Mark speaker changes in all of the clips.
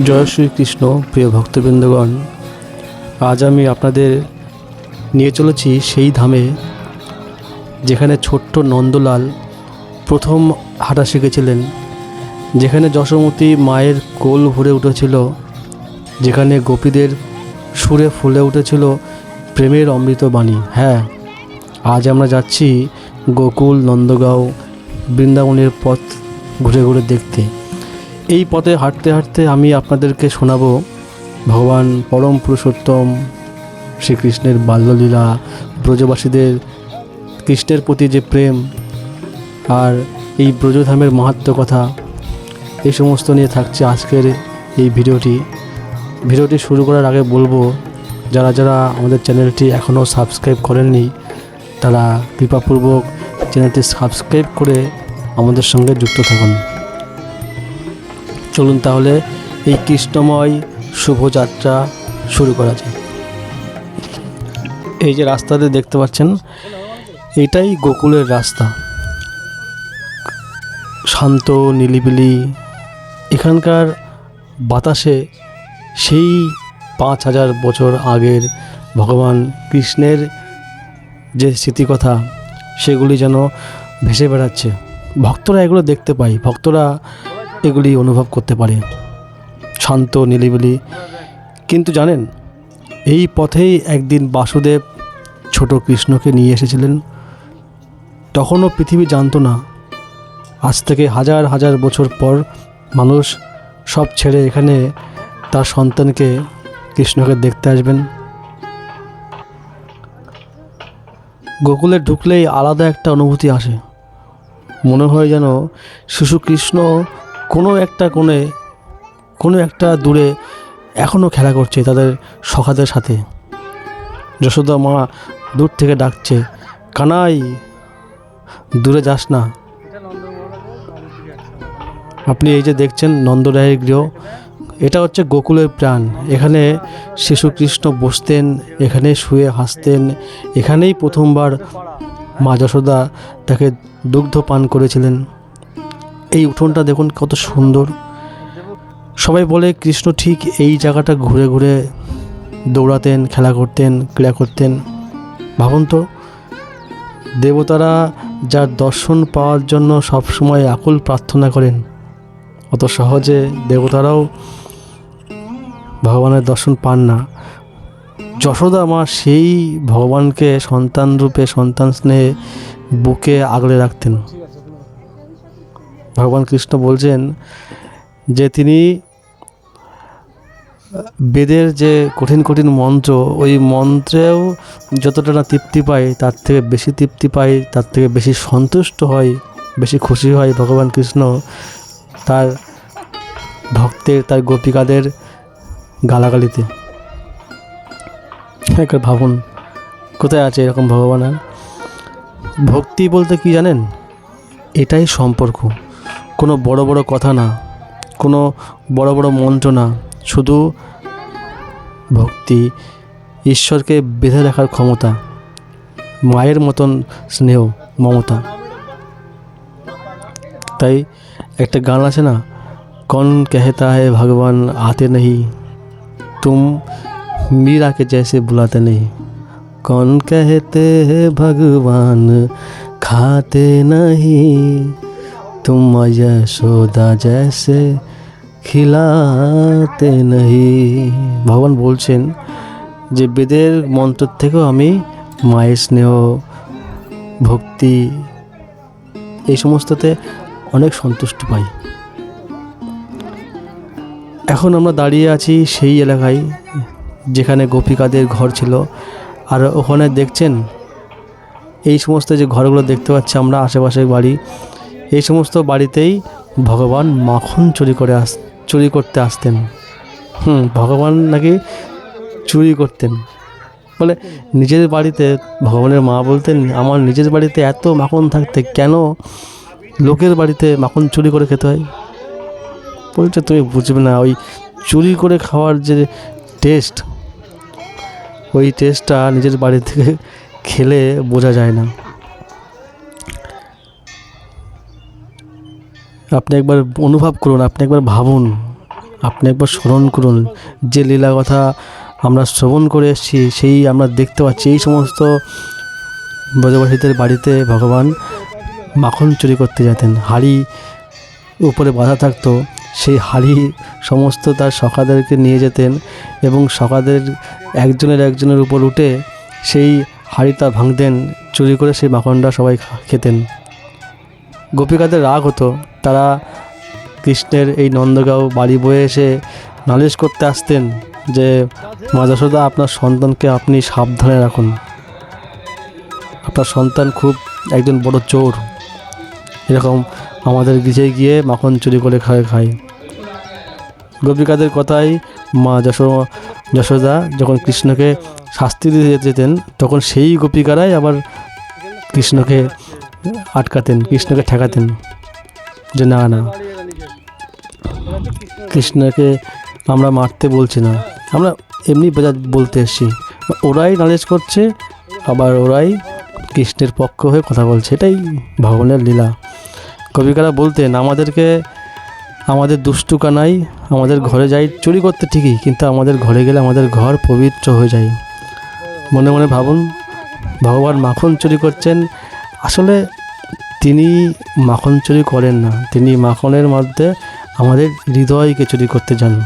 Speaker 1: জয় শ্রীকৃষ্ণ, প্রিয় ভক্তবৃন্দগণ। আজ আমি আপনাদের নিয়ে চলেছি সেই ধামে, যেখানে ছোট্ট নন্দলাল প্রথম হাঁটা শিখেছিলেন, যেখানে যশোমতী মায়ের কোল ভরে উঠেছিল, যেখানে গোপীদের সুরে ফুলে উঠেছিল প্রেমের অমৃত বাণী। হ্যাঁ আজ আমরা যাচ্ছি গোকুল, নন্দগাঁও, বৃন্দাবনের পথ ঘুরে ঘুরে দেখতে। এই পথে হাঁটতে হাঁটতে আমি আপনাদেরকে শোনাব ভগবান পরম পুরুষোত্তম শ্রীকৃষ্ণের বাল্যলীলা, ব্রজবাসীদের কৃষ্ণের প্রতি যে প্রেম আর এই ব্রজধামের মাহাত্ম কথা এই সমস্ত নিয়ে থাকছে আজকের এই ভিডিওটি। ভিডিওটি শুরু করার আগে বলব, যারা যারা আমাদের চ্যানেলটি এখনও সাবস্ক্রাইব করেননি, তারা কৃপাপূর্বক চ্যানেলটি সাবস্ক্রাইব করে আমাদের সঙ্গে যুক্ত থাকুন। চলুন তাহলে এই কৃষ্ণময় শুভযাত্রা শুরু করা যায় এই যে রাস্তাতে দেখতে পাচ্ছেন, এটাই গোকুলের রাস্তা। শান্ত, নিলিবিলি, এখানকার বাতাসে সেই পাঁচ হাজার বছর আগের ভগবান কৃষ্ণের যে স্মৃতিকথা, সেগুলি যেন ভেসে বেড়াচ্ছে। ভক্তরা এগুলো দেখতে পায়। ভক্তরা এগুলি অনুভব করতে পারি। শান্ত নিলিবিলি কিন্তু জানেন, এই পথেই একদিন বাসুদেব ছোট কৃষ্ণকে নিয়ে এসেছিলেন। তখনও পৃথিবী জানত না। আজ থেকে হাজার হাজার বছর পর মানুষ সব ছেড়ে এখানে তার সন্তানকে কৃষ্ণকে দেখতে আসবেন। গোকুলে ঢুকলেই আলাদা একটা অনুভূতি আসে। মনে হয় যেন শিশু কৃষ্ণ কোনো একটা কোণে, কোনো একটা দূরে এখনও খেলা করছে তাদের সখাদের সাথে। যশোদা মা দূর থেকে ডাকছে, কানাই, দূরে যাস না। আপনি এই যে দেখছেন নন্দরায়ের গৃহ, এটা হচ্ছে গোকুলের প্রাণ। এখানে শিশু কৃষ্ণ বসতেন, এখানে শুয়ে হাসতেন, এখানেই প্রথমবার মা যশোদা তাকে দুগ্ধ পান করেছিলেন। এই উঠোনটা দেখুন কত সুন্দর। সবাই বলে কৃষ্ণ ঠিক এই জায়গাটা ঘুরে ঘুরে দৌড়াতেন, খেলা করতেন, ক্রীড়া করতেন। ভাবুন তো, দেবতারা যার দর্শন পাওয়ার জন্য সবসময় আকুল প্রার্থনা করেন। অত সহজে দেবতারাও ভগবানের দর্শন পান না। যশোদা মা সেই ভগবানকে সন্তান রূপে, সন্তান স্নেহে বুকে আগলে রাখতেন। ভগবান কৃষ্ণ বলছেন যে তিনি বেদের যে কঠিন কঠিন মন্ত্র, ওই মন্ত্রেও যতটা না তৃপ্তি পায়, তার থেকে বেশি তৃপ্তি পায়, তার থেকে বেশি সন্তুষ্ট হয়, বেশি খুশি হয় ভগবান কৃষ্ণ। তার ভক্তের, তার গোপিকাদের গালাগালিতে। একবার ভাবুন, কোথায় আছে এরকম ভগবান আর? ভক্তি বলতে কি জানেন? এটাই সম্পর্ক। কোনো বড় বড় কথা না, কোনো বড় বড় মন্ত্র না, শুধু ভক্তি, ঈশ্বরকে বেঁধে রাখার ক্ষমতা, মায়ের মতন স্নেহ, মমতা। তাই একটা গান আছে না, কন কেহেতা হে ভগবান আতে নেই তুম মীরাকে জেসে বুলাতে নেই কন কেহেতে হে ভগবান খাতে নাহি। तुम यशोदा जैसे খিলাতে নেই ভগবান বলছেন যে বেদের মন্ত্র থেকেও আমি মায়ের স্নেহ ভক্তি এই সমস্ততে অনেক সন্তুষ্ট পাই এখন আমরা দাঁড়িয়ে আছি সেই এলাকায় যেখানে গোপিকাদের ঘর ছিল আর ওখানে দেখছেন এই সমস্ত যে ঘরগুলো দেখতে পাচ্ছি আমরা আশেপাশের বাড়ি এই সমস্ত বাড়িতেই ভগবান মাখন চুরি করে আস, চুরি করতে আসতেন। হুম, ভগবান নাকি চুরি করতেন। বলে নিজের বাড়িতে ভগবানের মা বলতেন, আমার নিজের বাড়িতে এত মাখন থাকতে কেন লোকের বাড়িতে মাখন চুরি করে খেতে হয়? বলছে, তুমি বুঝবে না, ওই চুরি করে খাওয়ার যে টেস্ট ওই টেস্টটা নিজের বাড়ি থেকে খেলে বোঝা যায় না। আপনি একবার অনুভব করুন, আপনি একবার ভাবুন, আপনি একবার স্মরণ করুন। যে লীলা কথা আমরা শ্রবণ করে এসেছি, সেই আমরা দেখতে পাচ্ছি। এই সমস্ত ব্রজবাসীদের বাড়িতে ভগবান মাখন চুরি করতে যেতেন। হাড়ি উপরে বাঁধা থাকতো, সেই হাড়ি সমস্ত তার সখাদেরকে নিয়ে যেতেন এবং সখাদের একজনের একজনের উপর উঠে সেই হাড়ি তা ভাঙতেন, চুরি করে সেই মাখনটা সবাই খেতেন। গোপিকাদের রাগ হতো। তারা কৃষ্ণের এই নন্দগাঁও বাড়ি বয়ে এসে নালিশ করতে আসতেন যে মা যশোদা আপনার সন্তানকে আপনি সাবধানে রাখুন। আপনার সন্তান খুব একজন বড় চোর। এরকম আমাদের গিজে গিয়ে মাখন চুরি করে খায় খায়। গোপিকাদের কথাই মা যশো, যশোদা যখন কৃষ্ণকে শাস্তি দিতে যেতেন, তখন সেই গোপিকারাই আবার কৃষ্ণকে আটকাতেন, কৃষ্ণকে ঠেকাতেন, যে না না। কৃষ্ণকে আমরা মারতে বলছি না। আমরা এমনি বোঝা, বলতে এসেছি। ওরাই নালিশ করছে, আবার ওরাই কৃষ্ণের পক্ষ হয়ে কথা বলছে। এটাই ভগবানের লীলা। কবিকারা বলতেন, আমাদেরকে, আমাদের দুষ্টু কানাই, আমাদের ঘরে যাই, চুরি করতে ঠিকই, কিন্তু আমাদের ঘরে গেলে আমাদের ঘর পবিত্র হয়ে যায়। মনে মনে ভাবুন, ভগবান মাখন চুরি করছেন আসলে তিনি মাখন চুরি করেন না। তিনি মাখনের মধ্যে আমাদের হৃদয়কে চুরি করতে যান।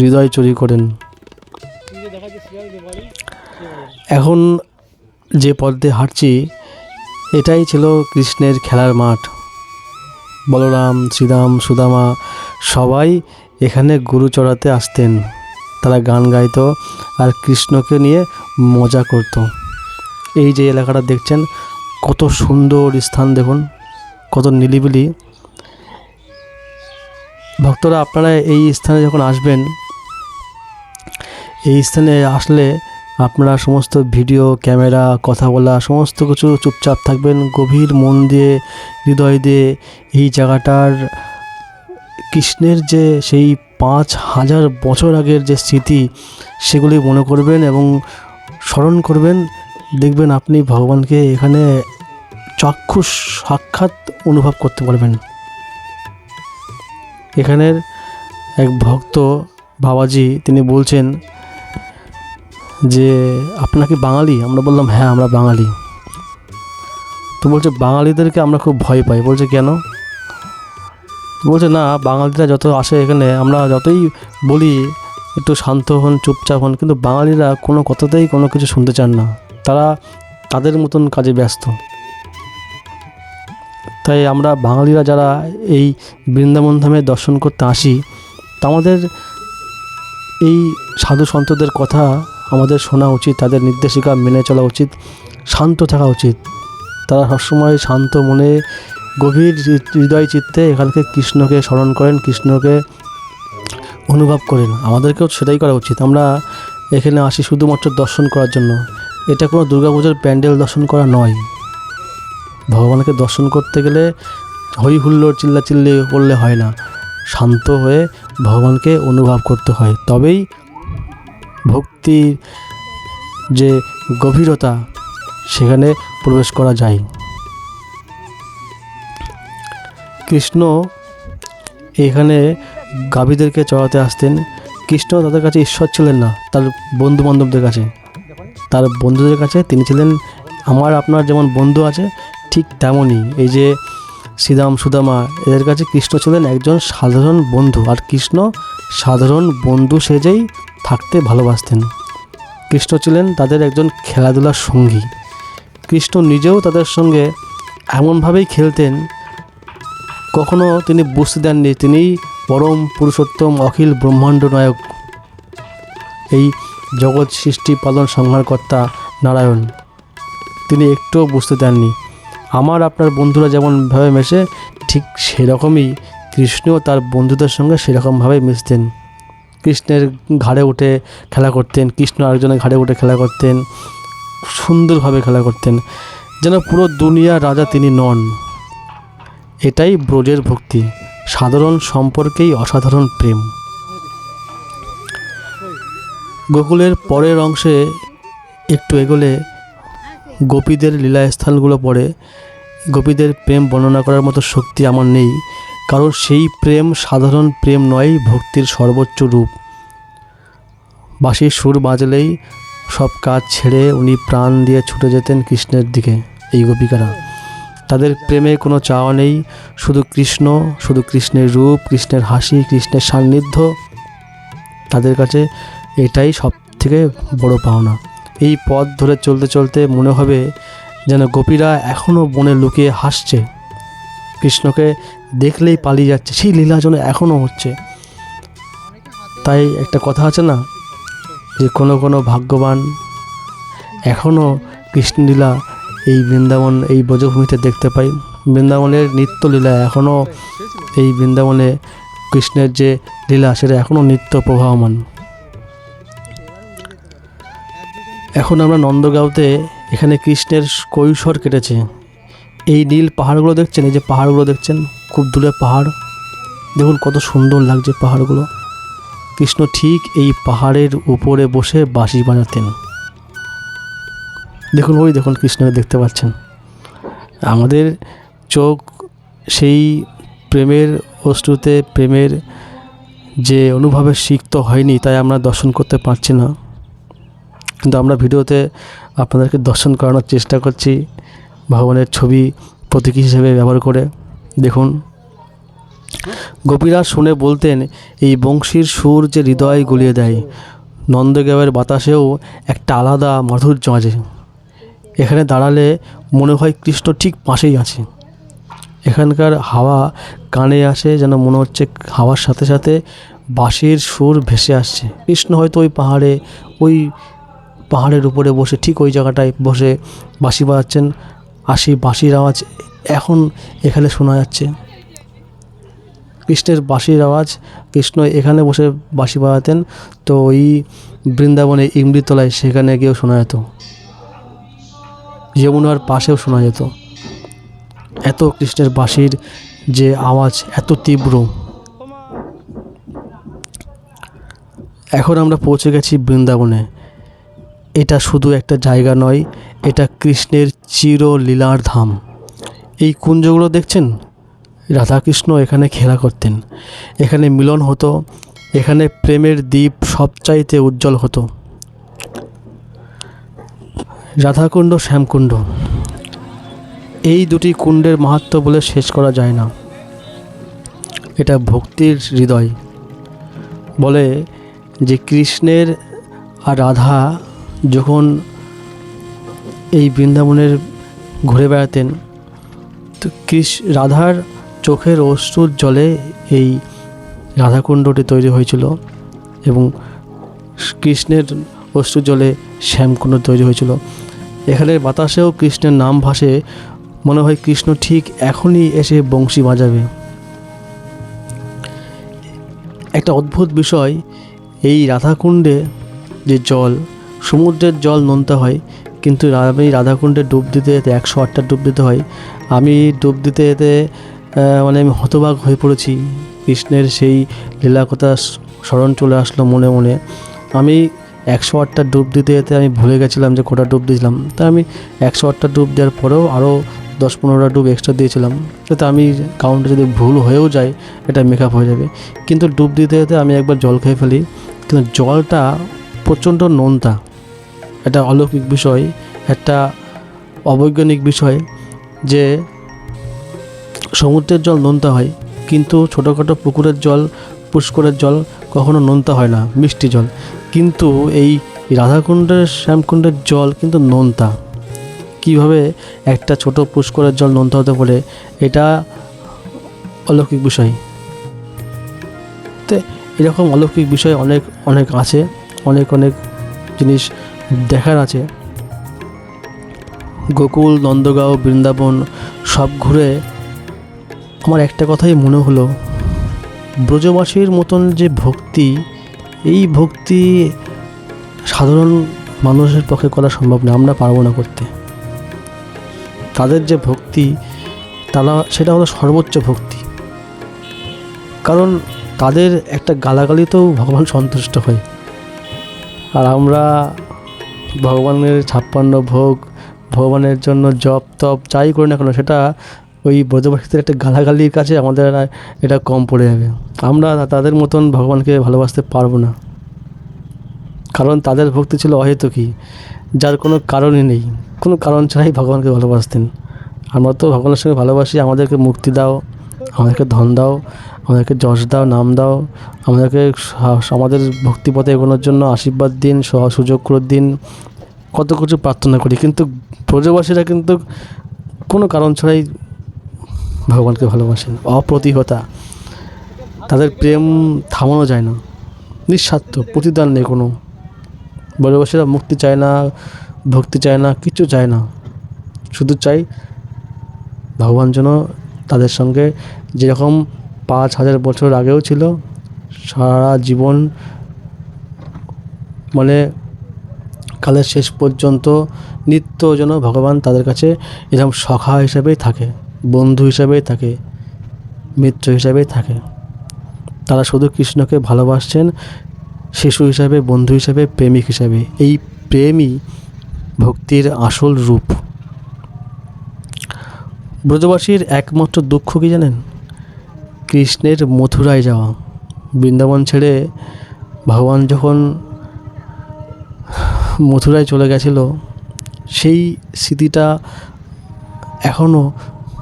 Speaker 1: হৃদয় চুরি করেন। এখন যে পথে হাঁটছি, এটাই ছিল কৃষ্ণের খেলার মাঠ। বলরাম, শ্রীরাম, সুদামা সবাই এখানে গুরু চড়াতে আসতেন। তারা গান গাইতো আর কৃষ্ণকে নিয়ে মজা করত। এই যে এলাকাটা দেখছেন কত সুন্দর স্থান দেখুন, কত নিলিবিলি। ভক্তরা, আপনারা এই স্থানে যখন আসবেন, এই স্থানে আসলে আপনারা সমস্ত ভিডিও, ক্যামেরা, কথা বলা, সমস্ত কিছু চুপচাপ থাকবেন, গভীর মন দিয়ে, হৃদয় দিয়ে এই জায়গাটার কৃষ্ণের যে সেই পাঁচ হাজার বছর আগের যে স্মৃতি, সেগুলি মনে করবেন এবং স্মরণ করবেন। দেখবেন আপনি ভগবানকে এখানে চাক্ষুষ সাক্ষাৎ অনুভব করতে পারবেন। এখানের এক ভক্ত বাবাজি, তিনি বলছেন যে, আপনাকে বাঙালি? আমরা বললাম হ্যাঁ আমরা বাঙালি। তো বলছে, বাঙালিদেরকে আমরা খুব ভয় পাই। বলছে, কেন? বলছে, না, বাঙালিরা যত আসে এখানে, আমরা যতই বলি, একটু শান্ত হন, চুপচাপ হন, কিন্তু বাঙালিরা কোনো কথাতেই কোনো কিছু শুনতে চান না। তারা তাদের মতন কাজে ব্যস্ত। তাই আমরা বাঙালিরা যারা এই বৃন্দাবন ধামে দর্শন করতে আসি তা আমাদের এই সাধু সন্তদের কথা আমাদের শোনা উচিত, তাদের নির্দেশিকা মেনে চলা উচিত, শান্ত থাকা উচিত। তারা সবসময় শান্ত মনে, গভীর হৃদয় চিত্তে এখানকে কৃষ্ণকে স্মরণ করেন, কৃষ্ণকে অনুভব করেন। আমাদেরকেও সেটাই করা উচিত। আমরা এখানে আসি শুধুমাত্র দর্শন করার জন্য। এটা কোনো দুর্গাপূজার প্যান্ডেল দর্শন করা নয়। ভগবানকে দর্শন করতে গেলে হই হুল্লোড় চিল্লাচিল্লি করলে হয় না। শান্ত হয়ে ভগবানকে অনুভব করতে হয়। তবেই ভক্তির যে গভীরতা, সেখানে প্রবেশ করা যায়। কৃষ্ণ এখানে গাভীদেরকে চড়াতে আসতেন। কৃষ্ণ তাদের কাছে ঈশ্বর ছিলেন না, তার বন্ধু বান্ধবদের কাছে। তার বন্ধুদের কাছে তিনি ছিলেন, আমার আপনার যেমন বন্ধু আছে, ঠিক তেমনই। এই যে শ্রীরাম সুদামা, এদের কাছে কৃষ্ণ ছিলেন একজন সাধারণ বন্ধু আর কৃষ্ণ সাধারণ বন্ধু সেজেই থাকতে ভালোবাসতেন। কৃষ্ণ ছিলেন তাদের একজন খেলাধুলার সঙ্গী। কৃষ্ণ নিজেও তাদের সঙ্গে এমনভাবেই খেলতেন, কখনো তিনি বুঝতে দেননি তিনি পরম পুরুষোত্তম অখিল ব্রহ্মাণ্ড নায়ক। এই জগৎ সৃষ্টি পালন সংহারকর্তা নারায়ণ। তিনি একটুও বুঝতে দেননি। আমার আপনার বন্ধুরা যেমনভাবে মেশে, ঠিক সেরকমই কৃষ্ণও তার বন্ধুদের সঙ্গে সেরকমভাবে মিশতেন। কৃষ্ণের ঘাড়ে উঠে খেলা করতেন, কৃষ্ণ আরেকজনের ঘাড়ে উঠে খেলা করতেন, সুন্দরভাবে খেলা করতেন, যেন পুরো দুনিয়ার রাজা তিনি নন। এটাই ব্রজের ভক্তি। সাধারণ সম্পর্কেই অসাধারণ প্রেম। গোকুলের পরের অংশে একটু এগোলে গোপীদের লীলাস্থানগুলো পড়ে। গোপীদের প্রেম বর্ণনা করার মতো শক্তি আমার নেই। কারণ সেই প্রেম সাধারণ প্রেম নয়, ভক্তির সর্বোচ্চ রূপ। বাঁশির সুর বাজলেই সব কাজ ছেড়ে উনি প্রাণ দিয়ে ছুটে যেতেন কৃষ্ণের দিকে, এই গোপিকারা। তাদের প্রেমে কোনো চাওয়া নেই, শুধু কৃষ্ণ, শুধু কৃষ্ণের রূপ, কৃষ্ণের হাসি, কৃষ্ণের সান্নিধ্য। তাদের কাছে এটাই সব থেকে বড় পাওনা। এই পথ ধরে চলতে চলতে মনে হবে যেন গোপীরা এখনও বনে লুকিয়ে হাসছে। কৃষ্ণকে দেখলেই পালিয়ে যাচ্ছে, সেই লীলা যেন এখনও হচ্ছে। তাই একটা কথা আছে না, যে কোনো কোনো ভাগ্যবান এখনও কৃষ্ণলীলা এই বৃন্দাবন, এই ব্রজভূমিতে দেখতে পাই বৃন্দাবনের নিত্যলীলা এখনও এই বৃন্দাবনে কৃষ্ণের যে লীলা, সেটা এখনও নিত্য প্রবাহমান এখন আমরা নন্দগাঁওতে এখানে কৃষ্ণের কৈশোর কেটেছে। এই নীল পাহাড়গুলো দেখছেন? এই যে পাহাড়গুলো দেখছেন? খুব দূরে পাহাড়। দেখুন কত সুন্দর লাগছে পাহাড়গুলো। কৃষ্ণ ঠিক এই পাহাড়ের উপরে বসে বাঁশি বাজাতেন। দেখুন, ওই দেখুন কৃষ্ণকে দেখতে পাচ্ছেন। আমাদের চোখ সেই প্রেমের অশ্রুতে, প্রেমের যে অনুভবে সিক্ত হয়নি, তাই আমরা দর্শন করতে পারছি না। কিন্তু আমরা ভিডিওতে আপনাদেরকে দর্শন করানোর চেষ্টা করছি ভগবানের ছবি প্রতীক হিসেবে ব্যবহার করে। দেখুন। গোপীরা শুনে বলতেন, এই বংশীর সুর যে হৃদয় গুলিয়ে দেয় নন্দগাঁওয়ের বাতাসেও একটা আলাদা মাধুর্য আছে। এখানে দাঁড়ালে মনে হয় কৃষ্ণ ঠিক পাশেই আছে। এখানকার হাওয়া কানে আসে, যেন মনে হচ্ছে হাওয়ার সাথে সাথে বাঁশির সুর ভেসে আসছে। কৃষ্ণ হয়তো ওই পাহাড়ে, ওই পাহাড়ের উপরে বসে, ঠিক ওই জায়গাটায় বসে বাঁশি বাজাচ্ছেন। আর সেই বাঁশির আওয়াজ এখন এখানে শোনা যাচ্ছে। কৃষ্ণের বাঁশির আওয়াজ, কৃষ্ণ এখানে বসে বাঁশি বাজাতেন, তো ওই বৃন্দাবনে ইমৃতলায় সেখানে গিয়েও শোনা যেত। যমুনার পাশেও শোনা যেত। এত কৃষ্ণের বাঁশির যে আওয়াজ, এত তীব্র। এখন আমরা পৌঁছে গেছি বৃন্দাবনে। এটা শুধু একটা জায়গা নয়, এটা কৃষ্ণের চিরলীলার ধাম। এই কুঞ্জগুলো দেখছেন? রাধাকৃষ্ণ এখানে খেলা করতেন। এখানে মিলন হতো, এখানে প্রেমের দ্বীপ সবচাইতে উজ্জ্বল হতো। রাধাকুণ্ড, শ্যামকুণ্ড। এই দুটি কুণ্ডের মাহাত্ম বলে শেষ করা যায় না। এটা ভক্তির হৃদয়। বলে যে কৃষ্ণের আর রাধা যখন এই বৃন্দাবনের ঘুরে বেড়াতেন, তো কৃষ, রাধার চোখের অশ্রুর জলে এই রাধাকুণ্ডটি তৈরি হয়েছিল এবং কৃষ্ণের অশ্রুর জলে শ্যামকুণ্ড তৈরি হয়েছিল। এখানের বাতাসেও কৃষ্ণের নাম ভাসে, মনে হয় কৃষ্ণ ঠিক এখনই এসে বংশী বাজাবে। একটা অদ্ভুত বিষয়, এই রাধাকুণ্ডে যে জল সমুদ্রের জল নোনতা হয়, কিন্তু আমি রাধাকুণ্ডে ডুব দিতে যেতে একশো আটটা ডুব দিতে হয়। আমি ডুব দিতে যেতে মানে আমি হতবাক হয়ে পড়েছি। কৃষ্ণের সেই লীলা কথা স্মরণ চলে আসলো মনে মনে। আমি একশো আটটা ডুব দিতে যেতে আমি ভুলে গেছিলাম যে কটা ডুব দিয়েছিলাম। তা আমি একশো আটটা ডুব দেওয়ার পরেও আরও দশ পনেরোটা ডুব এক্সট্রা দিয়েছিলাম। যাতে আমি কাউন্টে যদি ভুল হয়েও যায়, এটা মেকআপ হয়ে যাবে। কিন্তু ডুব দিতে যেতে আমি একবার জল খেয়ে ফেলি। কিন্তু জলটা প্রচণ্ড নোনতা। একটা অলৌকিক বিষয়, একটা অবৈজ্ঞানিক বিষয় যে সমুদ্রের জল নোনতা হয়, কিন্তু ছোটোখাটো পুকুরের জল, পুষ্করের জল কখনো নোনতা হয় না, মিষ্টি জল। কিন্তু এই রাধাকুণ্ডের, শ্যামকুণ্ডের জল কিন্তু নোনতা। কীভাবে একটা ছোট পুষ্করের জল নোনতা হতে পারে, এটা অলৌকিক বিষয়। তো এরকম অলৌকিক বিষয় অনেক অনেক আছে, অনেক অনেক জিনিস দেখার আছে। গোকুল, নন্দগাঁও, বৃন্দাবন সব ঘুরে আমার একটা কথাই মনে হলো। ব্রজবাসীর মতন যে ভক্তি, এই ভক্তি সাধারণ মানুষের পক্ষে করা সম্ভব না, আমরা পারব না করতে। তাদের যে ভক্তি, তারা, সেটা হলো সর্বোচ্চ ভক্তি। কারণ তাদের একটা গালাগালিতেও ভগবান সন্তুষ্ট হয়। আর আমরা ভগবানের ছাপ্পান্ন ভোগ, ভগবানের জন্য জপ তপ যাই করি না কেন, সেটা ওই ব্রজবাসীদের একটা গালাগালির কাছে আমাদের এটা কম পড়ে যাবে। আমরা তাদের মতন ভগবানকে ভালোবাসতে পারব না। কারণ তাদের ভক্তি ছিল অহেতুকী যার কোনো কারণই নেই। কোনো কারণ ছাড়াই ভগবানকে ভালোবাসতেন। আমরা তো ভগবানের সঙ্গে ভালোবাসি, আমাদেরকে মুক্তি দাও, আমাদেরকে ধন দাও আমাদেরকে যশ দাও, নাম দাও। আমাদেরকে আমাদের ভক্তিপথে এগোনোর জন্য আশীর্বাদ দিন, সহ, সুযোগ করে দিন। কত কিছু প্রার্থনা করি, কিন্তু ব্রজবাসীরা কিন্তু কোনো কারণ ছাড়াই ভগবানকে ভালোবাসেন, অপ্রতিহতা। তাদের প্রেম থামানো যায় না, নিঃস্বার্থ, প্রতিদান নেই কোনো। ব্রজবাসীরা মুক্তি চায় না, ভক্তি চায় না, কিছু চায় না। শুধু চাই ভগবান যেন তাদের সঙ্গে যেরকম পাঁচ হাজার বছর আগেও ছিল। সারা জীবন মানে কালের শেষ পর্যন্ত নিত্য যেন ভগবান তাদের কাছে এরকম সখা হিসাবেই থাকে, বন্ধু হিসাবেই থাকে, মিত্র হিসাবেই থাকে। তারা শুধু কৃষ্ণকে ভালোবাসছেন, শিশু হিসাবে, বন্ধু হিসাবে, প্রেমিক হিসাবে। এই প্রেমই ভক্তির আসল রূপ। ব্রজবাসীর একমাত্র দুঃখ কি জানেন? কৃষ্ণের মথুরায় যাওয়া। বৃন্দাবন ছেড়ে ভগবান যখন মথুরায় চলে গেছিল, সেই স্মৃতিটা এখনও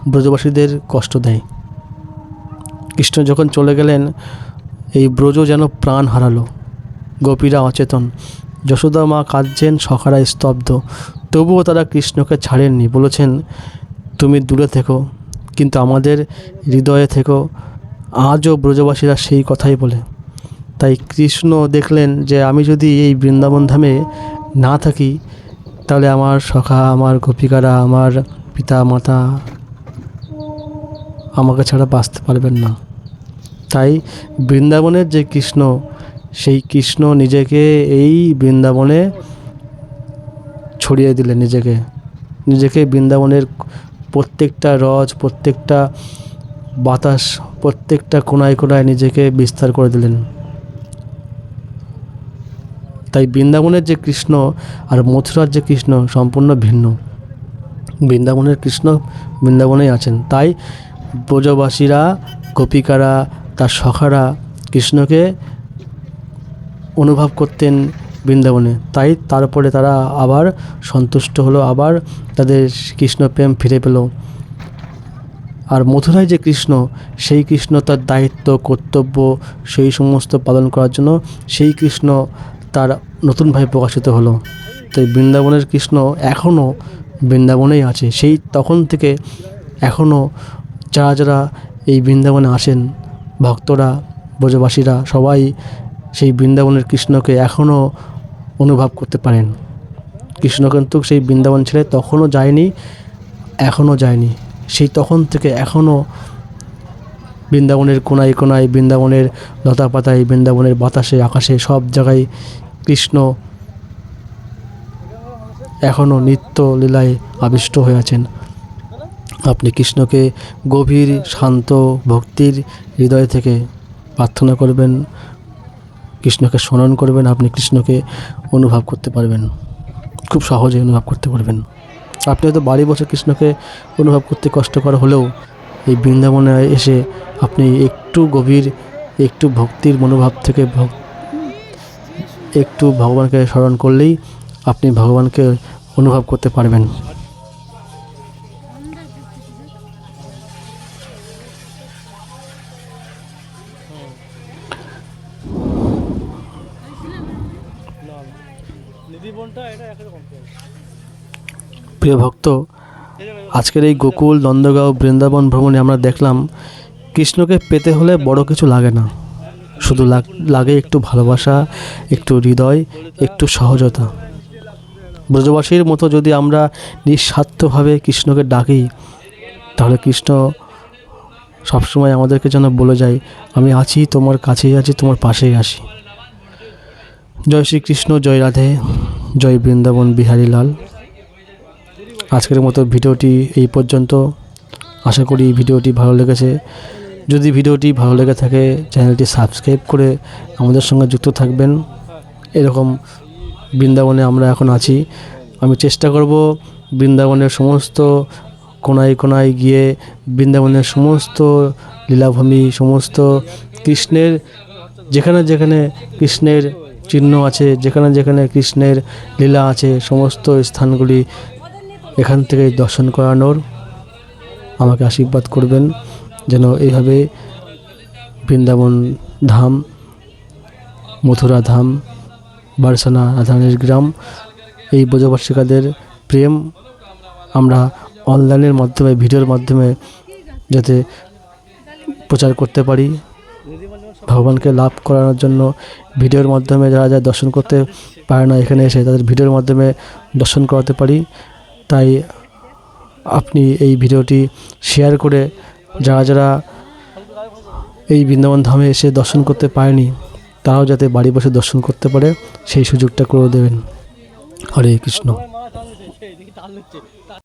Speaker 1: ব্রজবাসীদের কষ্ট দেয়। কৃষ্ণ যখন চলে গেলেন, এই ব্রজ যেন প্রাণ হারালো। গোপীরা অচেতন। যশোদা মা কাঁদছেন সখারা স্তব্ধ। তবুও তারা কৃষ্ণকে ছাড়েননি। বলেছেন, তুমি দূরে থেকো, কিন্তু আমাদের হৃদয়ে থেকো। আজও ব্রজবাসীরা সেই কথাই বলে। তাই কৃষ্ণ দেখলেন যে আমি যদি এই বৃন্দাবন ধামে না থাকি, তাহলে আমার সখা, আমার গোপিকারা, আমার পিতা মাতা আমাকে ছাড়া বাঁচতে পারবেন না। তাই বৃন্দাবনের যে কৃষ্ণ, সেই কৃষ্ণ নিজেকে এই বৃন্দাবনে ছড়িয়ে দিলেন নিজেকে। নিজেকে বৃন্দাবনের প্রত্যেকটা রজ, প্রত্যেকটা বাতাস প্রত্যেকটা কোনায় কোনায় নিজেকে বিস্তার করে দিলেন। তাই বৃন্দাবনের যে কৃষ্ণ আর মথুরার যে কৃষ্ণ সম্পূর্ণ ভিন্ন। বৃন্দাবনের কৃষ্ণ বৃন্দাবনেই আছেন। তাই ব্রজবাসীরা, গোপিকারা, তার সখারা কৃষ্ণকে অনুভব করতেন বৃন্দাবনে। তাই তারপরে তারা আবার সন্তুষ্ট হলো, আবার তাদের কৃষ্ণ প্রেম ফিরে পেল। আর মথুরায় যে কৃষ্ণ, সেই কৃষ্ণ তার দায়িত্ব, কর্তব্য, সেই সমস্ত পালন করার জন্য সেই কৃষ্ণ তার নতুনভাবে প্রকাশিত হলো। তাই বৃন্দাবনের কৃষ্ণ এখনও বৃন্দাবনেই আছে। সেই তখন থেকে এখনও যারা যারা এই বৃন্দাবনে আসেন, ভক্তরা, ব্রজবাসীরা, সবাই সেই বৃন্দাবনের কৃষ্ণকে এখনও অনুভব করতে পারেন। কৃষ্ণ কিন্তু সেই বৃন্দাবন ছেড়ে তখনও যায়নি, এখনও যায়নি। সেই তখন থেকে এখনও বৃন্দাবনের কোনায় কোনায়, বৃন্দাবনের লতা পাতায় বৃন্দাবনের বাতাসে, আকাশে, সব জায়গায় কৃষ্ণ এখনও নিত্য লীলায় আবিষ্ট হয়ে আছেন। আপনি কৃষ্ণকে গভীর, শান্ত ভক্তির হৃদয় থেকে প্রার্থনা করবেন, কৃষ্ণকে স্মরণ করবেন, আপনি কৃষ্ণকে অনুভব করতে পারবেন। খুব সহজে অনুভব করতে পারবেন। আপনি হয়তো বাড়ি বসে কৃষ্ণকে অনুভব করতে কষ্টকর হলেও এই বৃন্দাবনে এসে আপনি একটু গভীর, একটু ভক্তির মনোভাব থেকে ভক- একটু ভগবানকে স্মরণ করলেই আপনি ভগবানকে অনুভব করতে পারবেন। প্রিয় ভক্ত, আজকের এই গোকুল, নন্দগাঁও, বৃন্দাবন ভ্রমণে আমরা দেখলাম, কৃষ্ণকে পেতে হলে বড় কিছু লাগে না। শুধু লাগে একটু ভালোবাসা, একটু হৃদয়, একটু সহজতা। ব্রজবাসীর মতো যদি আমরা নিঃস্বার্থভাবে কৃষ্ণকে ডাকি, তাহলে কৃষ্ণ সবসময় আমাদেরকে যেন বলে যায়, আমি আছি, তোমার কাছেই আছি, তোমার পাশেই আছি। জয় শ্রীকৃষ্ণ, জয় রাধে, জয় বৃন্দাবন, বিহারী লাল। আজকের মতো ভিডিওটি এই পর্যন্ত। আশা করি ভিডিওটি ভালো লেগেছে। যদি ভিডিওটি ভালো লেগে থাকে, চ্যানেলটি সাবস্ক্রাইব করে আমাদের সঙ্গে যুক্ত থাকবেন। এরকম বৃন্দাবনে আমরা এখন আছি। আমি চেষ্টা করব বৃন্দাবনের সমস্ত কোনায় কোনায় গিয়ে বৃন্দাবনের সমস্ত লীলাভূমি, সমস্ত কৃষ্ণের যেখানে যেখানে কৃষ্ণের চিহ্ন আছে, যেখানে যেখানে কৃষ্ণের লীলা আছে, সমস্ত স্থানগুলি এখান থেকে দর্শন করানোর আমাকে আশীর্বাদ করবেন যেন এইভাবে বৃন্দাবন ধাম, মথুরা ধাম, বারসানা রাধারানীর গ্রাম, এই ব্রজবাসিকাদের প্রেম আমরা অনলাইনের মাধ্যমে, ভিডিওর মাধ্যমে যাতে প্রচার করতে পারি। ভগবানকে লাভ করানোর জন্য ভিডিওর মাধ্যমে যারা যা দর্শন করতে পারে না এখানে এসে তাদের ভিডিওর মাধ্যমে দর্শন করাতে পারি। তাই আপনি এই ভিডিওটি শেয়ার করে যারা যারা এই বৃন্দাবন ধামে এসে দর্শন করতে পারেনি, তারাও যাতে বাড়ি বসে দর্শন করতে পারে, সেই সুযোগটা করে দেবেন। হরে কৃষ্ণ।